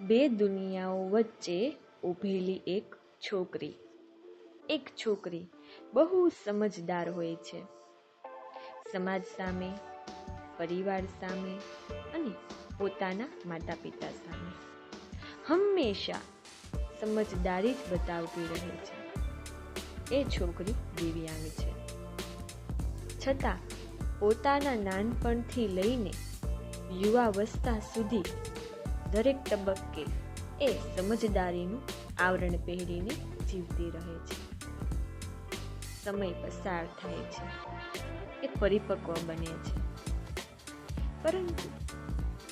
બે દુનિયાઓ વચ્ચે ઊભેલી એક છોકરી. એક છોકરી બહુ સમજદાર હોય છે. સમાજ સામે, પરિવાર સામે અને પોતાના માતા પિતા સામે. હંમેશા સમજદારી જ બતાવતી રહે છે. એ છોકરી દિવ્યાંગ છે. છતાં પોતાના નાનપણથી લઈને યુવાવસ્થા સુધી દરેક તબક્કે એ સમજદારીનું આવરણ પહેરીને જીવતી રહે છે. સમય પસાર થાય છે. એ પરિપક્વ બને છે. પરંતુ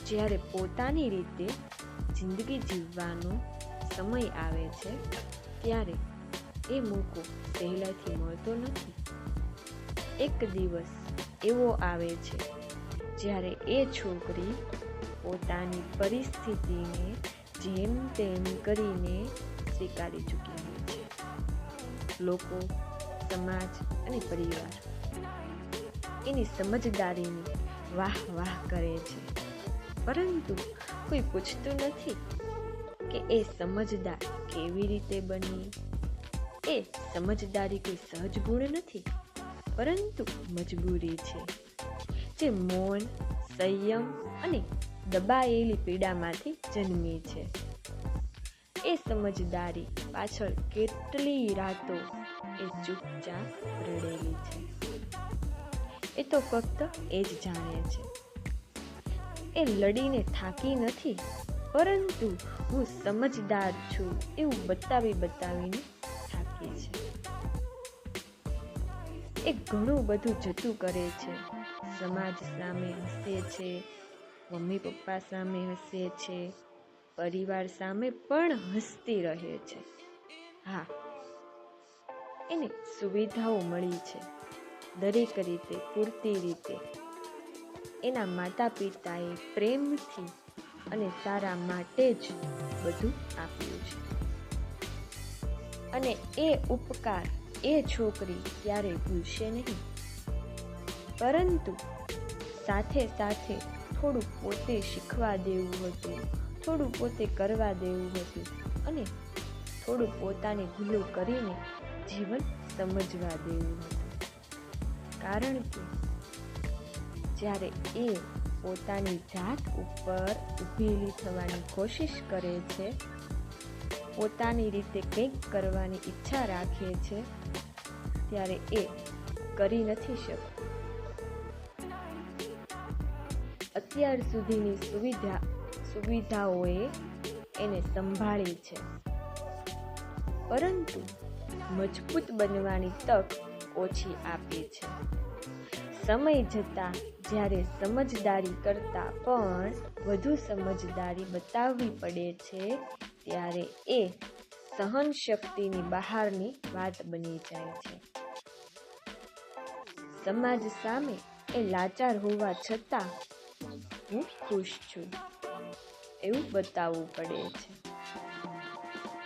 જ્યારે પોતાની રીતે જિંદગી જીવવાનો સમય આવે છે, ત્યારે એ મોકો સહેલાઈથી મળતો નથી. એક દિવસ એવો આવે છે, જ્યારે એ છોકરી પોતાની પરિસ્થિતિને જેમ તેમ કરીને સ્વીકારી ચૂકી હોય છે. લોકો, સમાજ અને પરિવાર એની સમજદારીની વાહ વાહ કરે છે. પરંતુ કોઈ પૂછતું નથી કે એ સમજદાર કેવી રીતે બની? એ સમજદારી કોઈ સહજ ગુણ નથી, પરંતુ મજબૂરી છે. જે મૌન, સંયમ અને દબાયેલી પીડામાંથી જન્મી છે. એ સમજદારી પાછળ કેટલી રાતો એ ચૂપચાપ રડેલી છે. એ તો ફક્ત એ જ જાણે છે. એ લડીને થાકી નથી, પરંતુ હું સમજદાર છું એવું બતાવી બતાવીને થાકી છે. એ ઘણું બધું જતું કરે છે. સમાજ સામે હસે છે મમ્મી પપ્પા સામે હસે છે, પરિવાર સામે પણ હસતી રહે છે. હા, એને સુવિધાઓ મળી છે. દરેક રીતે, પૂરતી રીતે. એના માતા પિતાએ પ્રેમથી અને સારા માટે જ બધું આપ્યું છે. અને એ ઉપકાર એ છોકરી ક્યારેય ભૂલશે નહીં. પરંતુ સાથે સાથે થોડું પોતે શીખવા દેવું હતું, થોડું પોતે કરવા દેવું હતું અને થોડું પોતાની ભૂલો કરીને જીવન સમજવા દેવું હતું. કારણ કે જ્યારે એ પોતાની જાત ઉપર ઊભેલી થવાની કોશિશ કરે છે, પોતાની રીતે કંઈક કરવાની ઈચ્છા રાખે છે, ત્યારે એ કરી નથી શકતું. અત્યાર સુધીની સુવિધા, સુવિધાઓએ એને સંભાળી છે. પરંતુ મજબૂત બનવાની તક ઓછી આપે છે. સમય જતાં જ્યારે સમજદારી કરતાં પણ વધુ સમજદારી બતાવવી પડે છે, ત્યારે એ સહન શક્તિની બહારની વાત બની જાય છે. સમાજ સામે એ લાચાર હોવા છતાં હું ખુશ છું. એવું બતાવવું પડે છે.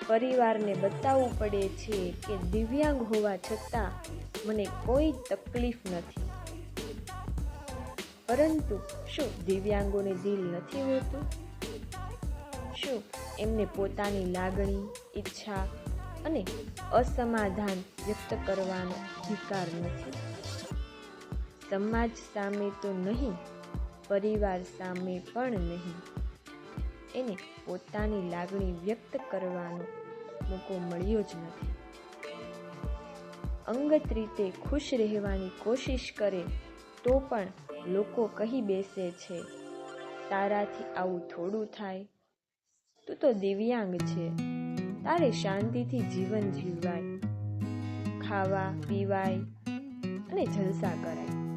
પરિવારને બતાવવું પડે છે કે દિવ્યાંગ હોવા છતાં મને કોઈ તકલીફ નથી. પરંતુ શું દિવ્યાંગોને દિલ નથી હોતું? શું એમને પોતાની લાગણી, ઈચ્છા અને અસમાધાન વ્યક્ત કરવાનો અધિકાર નથી? સમાજ સામે તો નહીં પરિવાર સામે પણ નહીં. એને પોતાની લાગણી વ્યક્ત કરવાનો મોકો મળ્યો જ નથી. અંગત રીતે ખુશ રહેવાની કોશિશ કરે તો પણ લોકો કહી બેસે છે, તારાથી આવું થોડું થાય. તું તો દિવ્યાંગ છે. તારે શાંતિથી જીવન જીવવાય. ખાવા, પીવાય અને જલસા કરાય.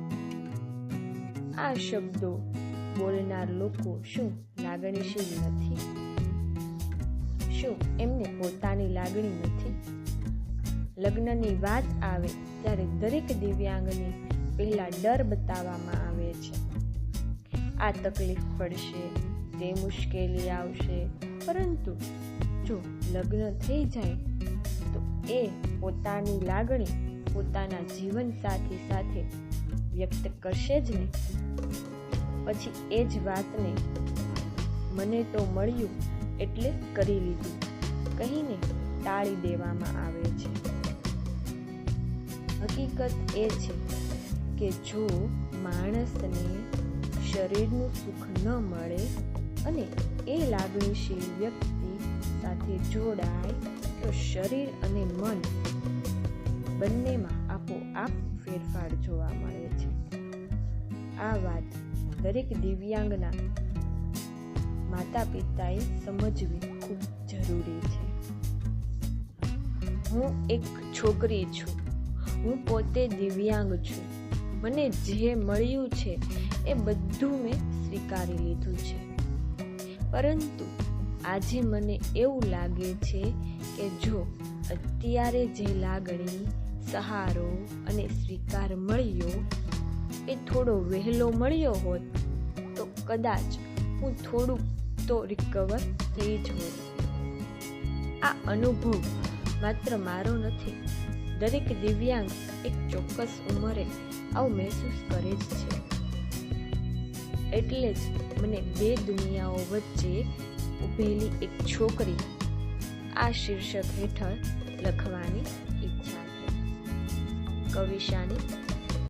આ શબ્દો બોલનાર લોકો શું લાગણીશીલ નથી? શું એમને પોતાની લાગણી નથી? લગ્નની વાત આવે ત્યારે દરેક દિવ્યાંગને પહેલા ડર બતાવવામાં આવે છે. આ તકલીફ પડશે, તે મુશ્કેલી આવશે, પરંતુ જો લગ્ન થઈ જાય, તો એ પોતાની લાગણી પોતાના જીવન સાથી સાથે વ્યક્ત કરશે જ ને પછી એ જ વાતને મને તો મળ્યું એટલે કરી લીધું. કહીને ટાળી દેવામાં આવે છે. હકીકત એ છે કે જો માણસને શરીરનું સુખ ન મળે અને એ લાગણીશીલ વ્યક્તિ સાથે જોડાય, તો શરીર અને મન બંનેમાં આપોઆપ ફેરફાર જોવા મળે આ વાત દરેક દિવ્યાંગના માતા પિતાએ સમજવી ખૂબ જરૂરી છે. હું એક છોકરી છું. હું પોતે દિવ્યાંગ છું. મને જે મળ્યું છે એ બધું મેં સ્વીકારી લીધું છે. પરંતુ આજે મને એવું લાગે છે કે જો અત્યારે જે લાગણી, સહારો અને સ્વીકાર મળ્યો એ થોડો વહેલો મળ્યો હોત, તો કદાચ હું થોડુંક તો રિકવર થઈ જ હોત. આ અનુભવ માત્ર મારો નથી, દરેક દિવ્યાંગ એક ચોક્કસ ઉંમરે આવું મહેસૂસ કરે જ છે. એટલે જ મને બે દુનિયાઓ વચ્ચે ઊભેલી એક છોકરી આ શીર્ષક હેઠળ લખવાની ઈચ્છા થઈ કવિશાની